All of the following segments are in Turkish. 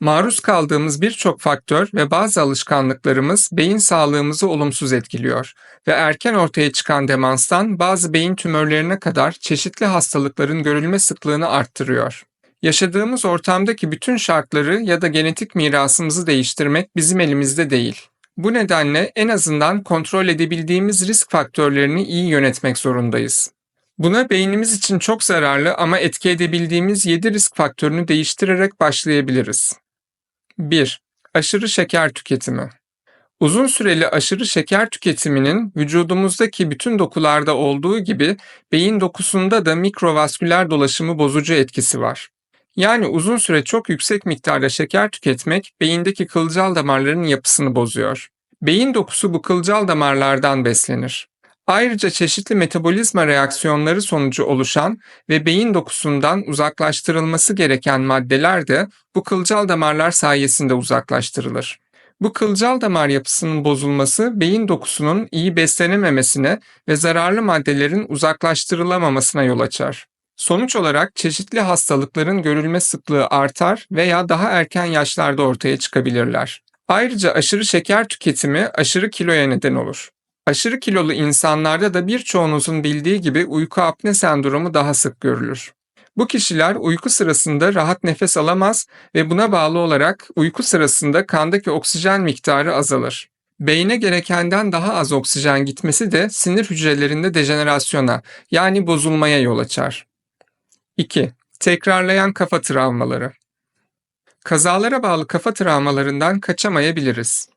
Maruz kaldığımız birçok faktör ve bazı alışkanlıklarımız beyin sağlığımızı olumsuz etkiliyor ve erken ortaya çıkan demanstan bazı beyin tümörlerine kadar çeşitli hastalıkların görülme sıklığını arttırıyor. Yaşadığımız ortamdaki bütün şartları ya da genetik mirasımızı değiştirmek bizim elimizde değil. Bu nedenle en azından kontrol edebildiğimiz risk faktörlerini iyi yönetmek zorundayız. Buna beynimiz için çok zararlı ama etki edebildiğimiz 7 risk faktörünü değiştirerek başlayabiliriz. 1. Aşırı şeker tüketimi. Uzun süreli aşırı şeker tüketiminin vücudumuzdaki bütün dokularda olduğu gibi beyin dokusunda da mikrovasküler dolaşımı bozucu etkisi var. Yani uzun süre çok yüksek miktarda şeker tüketmek beyindeki kılcal damarların yapısını bozuyor. Beyin dokusu bu kılcal damarlardan beslenir. Ayrıca çeşitli metabolizma reaksiyonları sonucu oluşan ve beyin dokusundan uzaklaştırılması gereken maddeler de bu kılcal damarlar sayesinde uzaklaştırılır. Bu kılcal damar yapısının bozulması beyin dokusunun iyi beslenememesine ve zararlı maddelerin uzaklaştırılamamasına yol açar. Sonuç olarak çeşitli hastalıkların görülme sıklığı artar veya daha erken yaşlarda ortaya çıkabilirler. Ayrıca aşırı şeker tüketimi aşırı kiloya neden olur. Aşırı kilolu insanlarda da birçoğunuzun bildiği gibi uyku apne sendromu daha sık görülür. Bu kişiler uyku sırasında rahat nefes alamaz ve buna bağlı olarak uyku sırasında kandaki oksijen miktarı azalır. Beyne gerekenden daha az oksijen gitmesi de sinir hücrelerinde dejenerasyona yani bozulmaya yol açar. 2. Tekrarlayan kafa travmaları. Kazalara bağlı kafa travmalarından kaçamayabiliriz.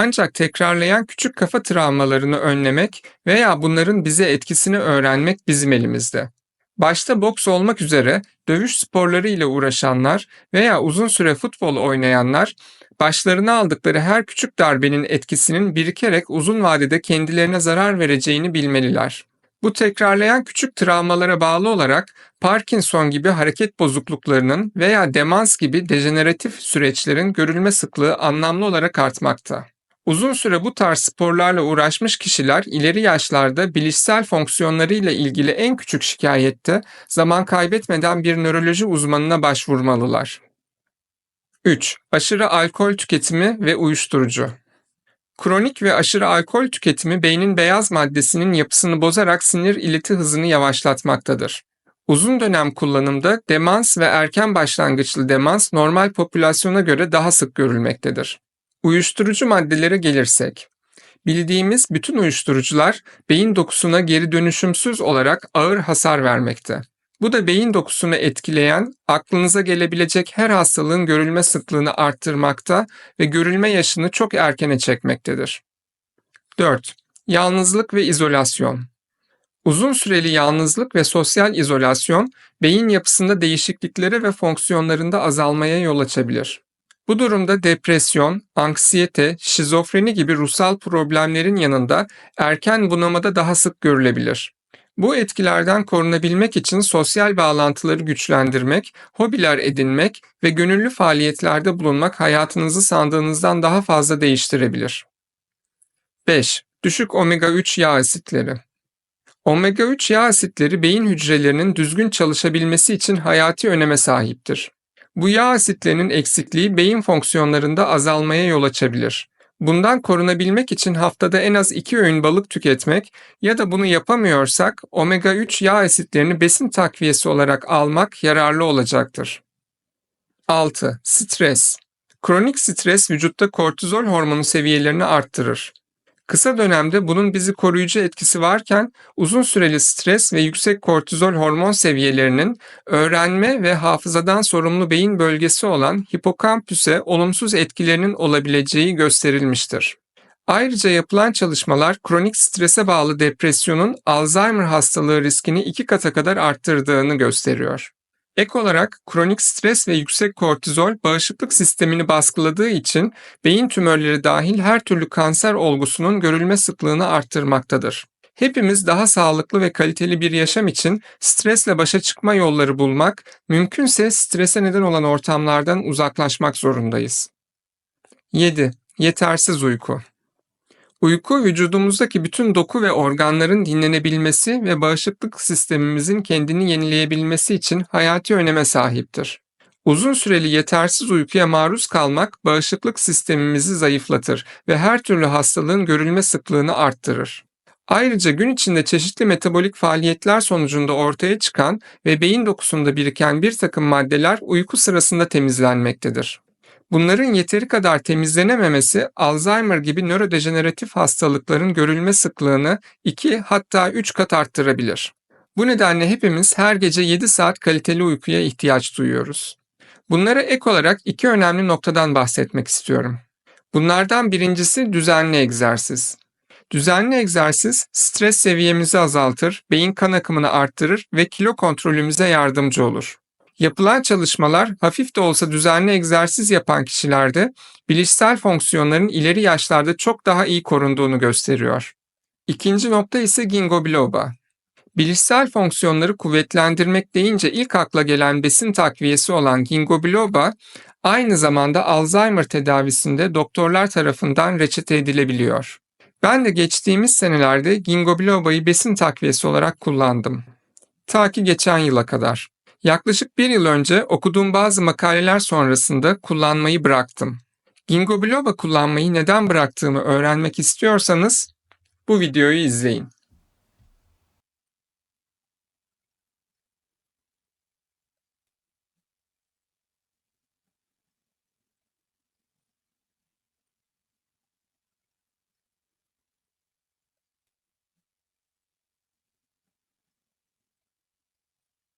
Ancak tekrarlayan küçük kafa travmalarını önlemek veya bunların bize etkisini öğrenmek bizim elimizde. Başta boks olmak üzere dövüş sporları ile uğraşanlar veya uzun süre futbol oynayanlar başlarına aldıkları her küçük darbenin etkisinin birikerek uzun vadede kendilerine zarar vereceğini bilmeliler. Bu tekrarlayan küçük travmalara bağlı olarak Parkinson gibi hareket bozukluklarının veya demans gibi dejeneratif süreçlerin görülme sıklığı anlamlı olarak artmakta. Uzun süre bu tarz sporlarla uğraşmış kişiler ileri yaşlarda bilişsel fonksiyonlarıyla ilgili en küçük şikayette zaman kaybetmeden bir nöroloji uzmanına başvurmalılar. 3. Aşırı alkol tüketimi ve uyuşturucu. Kronik ve aşırı alkol tüketimi beynin beyaz maddesinin yapısını bozarak sinir ileti hızını yavaşlatmaktadır. Uzun dönem kullanımda demans ve erken başlangıçlı demans normal popülasyona göre daha sık görülmektedir. Uyuşturucu maddelere gelirsek, bildiğimiz bütün uyuşturucular beyin dokusuna geri dönüşümsüz olarak ağır hasar vermekte. Bu da beyin dokusunu etkileyen, aklınıza gelebilecek her hastalığın görülme sıklığını arttırmakta ve görülme yaşını çok erkene çekmektedir. 4. Yalnızlık ve izolasyon. Uzun süreli yalnızlık ve sosyal izolasyon beyin yapısında değişikliklere ve fonksiyonlarında azalmaya yol açabilir. Bu durumda depresyon, anksiyete, şizofreni gibi ruhsal problemlerin yanında erken bunamada daha sık görülebilir. Bu etkilerden korunabilmek için sosyal bağlantıları güçlendirmek, hobiler edinmek ve gönüllü faaliyetlerde bulunmak hayatınızı sandığınızdan daha fazla değiştirebilir. 5. Düşük omega 3 yağ asitleri. Omega 3 yağ asitleri beyin hücrelerinin düzgün çalışabilmesi için hayati öneme sahiptir. Bu yağ asitlerinin eksikliği beyin fonksiyonlarında azalmaya yol açabilir. Bundan korunabilmek için haftada en az 2 öğün balık tüketmek ya da bunu yapamıyorsak omega 3 yağ asitlerini besin takviyesi olarak almak yararlı olacaktır. 6. Stres Kronik stres vücutta kortizol hormonu seviyelerini arttırır. Kısa dönemde bunun bizi koruyucu etkisi varken uzun süreli stres ve yüksek kortizol hormon seviyelerinin öğrenme ve hafızadan sorumlu beyin bölgesi olan hipokampüse olumsuz etkilerinin olabileceği gösterilmiştir. Ayrıca yapılan çalışmalar kronik strese bağlı depresyonun Alzheimer hastalığı riskini iki kata kadar arttırdığını gösteriyor. Ek olarak kronik stres ve yüksek kortizol bağışıklık sistemini baskıladığı için beyin tümörleri dahil her türlü kanser olgusunun görülme sıklığını arttırmaktadır. Hepimiz daha sağlıklı ve kaliteli bir yaşam için stresle başa çıkma yolları bulmak, mümkünse strese neden olan ortamlardan uzaklaşmak zorundayız. 7. Yetersiz uyku Uyku vücudumuzdaki bütün doku ve organların dinlenebilmesi ve bağışıklık sistemimizin kendini yenileyebilmesi için hayati öneme sahiptir. Uzun süreli yetersiz uykuya maruz kalmak bağışıklık sistemimizi zayıflatır ve her türlü hastalığın görülme sıklığını arttırır. Ayrıca gün içinde çeşitli metabolik faaliyetler sonucunda ortaya çıkan ve beyin dokusunda biriken bir takım maddeler uyku sırasında temizlenmektedir. Bunların yeteri kadar temizlenememesi Alzheimer gibi nörodejeneratif hastalıkların görülme sıklığını 2 hatta 3 kat arttırabilir. Bu nedenle hepimiz her gece 7 saat kaliteli uykuya ihtiyaç duyuyoruz. Bunlara ek olarak iki önemli noktadan bahsetmek istiyorum. Bunlardan birincisi düzenli egzersiz. Düzenli egzersiz stres seviyemizi azaltır, beyin kan akımını arttırır ve kilo kontrolümüze yardımcı olur. Yapılan çalışmalar hafif de olsa düzenli egzersiz yapan kişilerde bilişsel fonksiyonların ileri yaşlarda çok daha iyi korunduğunu gösteriyor. İkinci nokta ise ginkgo biloba. Bilişsel fonksiyonları kuvvetlendirmek deyince ilk akla gelen besin takviyesi olan ginkgo biloba aynı zamanda Alzheimer tedavisinde doktorlar tarafından reçete edilebiliyor. Ben de geçtiğimiz senelerde ginkgo biloba'yı besin takviyesi olarak kullandım. Ta ki geçen yıla kadar. Yaklaşık bir yıl önce okuduğum bazı makaleler sonrasında kullanmayı bıraktım. Ginkgo biloba kullanmayı neden bıraktığımı öğrenmek istiyorsanız bu videoyu izleyin.